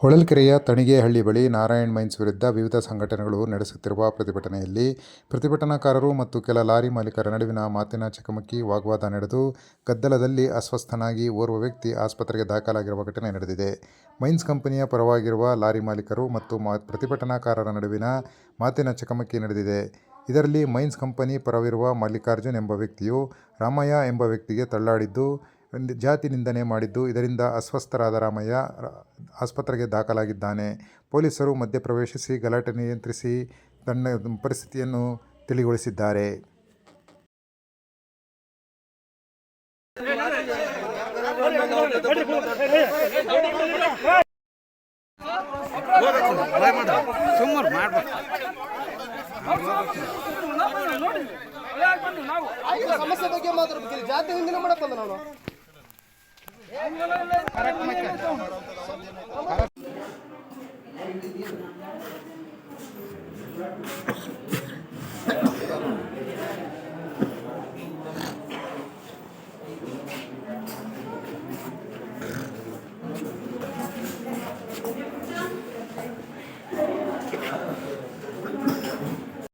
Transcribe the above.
ಹೊಳಲ್ಕೆರೆಯ ತಣಿಗೇಹಳ್ಳಿ ಬಳಿ ನಾರಾಯಣ್ ಮೈನ್ಸ್ ವಿರುದ್ಧ ವಿವಿಧ ಸಂಘಟನೆಗಳು ನಡೆಸುತ್ತಿರುವ ಪ್ರತಿಭಟನೆಯಲ್ಲಿ ಪ್ರತಿಭಟನಾಕಾರರು ಮತ್ತು ಕೆಲ ಲಾರಿ ಮಾಲೀಕರ ನಡುವಿನ ಮಾತಿನ ಚಕಮಕಿ, ವಾಗ್ವಾದ ನಡೆದು ಗದ್ದಲದಲ್ಲಿ ಅಸ್ವಸ್ಥನಾಗಿ ಓರ್ವ ವ್ಯಕ್ತಿ ಆಸ್ಪತ್ರೆಗೆ ದಾಖಲಾಗಿರುವ ಘಟನೆ ನಡೆದಿದೆ. ಮೈನ್ಸ್ ಕಂಪನಿಯ ಪರವಾಗಿರುವ ಲಾರಿ ಮಾಲೀಕರು ಮತ್ತು ಮಾ, ಪ್ರತಿಭಟನಾಕಾರರ ನಡುವಿನ ಮಾತಿನ ಚಕಮಕಿ ನಡೆದಿದೆ. ಇದರಲ್ಲಿ ಮೈನ್ಸ್ ಕಂಪನಿ ಪರವಿರುವ ಮಲ್ಲಿಕಾರ್ಜುನ್ ಎಂಬ ವ್ಯಕ್ತಿಯು ರಾಮಯ್ಯ ಎಂಬ ವ್ಯಕ್ತಿಗೆ ತಳ್ಳಾಡಿದ್ದು, ಜಾತಿ ನಿಂದನೆ ಮಾಡಿದ್ದು, ಇದರಿಂದ ಅಸ್ವಸ್ಥರಾದ ರಾಮಯ್ಯ ಆಸ್ಪತ್ರೆಗೆ ದಾಖಲಾಗಿದ್ದಾನೆ ಪೊಲೀಸರು ಮಧ್ಯಪ್ರವೇಶಿಸಿ ಗಲಾಟೆ ನಿಯಂತ್ರಿಸಿ ತನ್ನ ಪರಿಸ್ಥಿತಿಯನ್ನು ತಿಳಿಗೊಳಿಸಿದ್ದಾರೆ ಸಮಸ್ಯೆ ಬಗ್ಗೆ ಮಾತಾಡ್ಬೇಕು ಜಾತಿ ಹಿಂದಿನ ಮಾಡಕ್ ಬಂದ ನಾನು Thank you.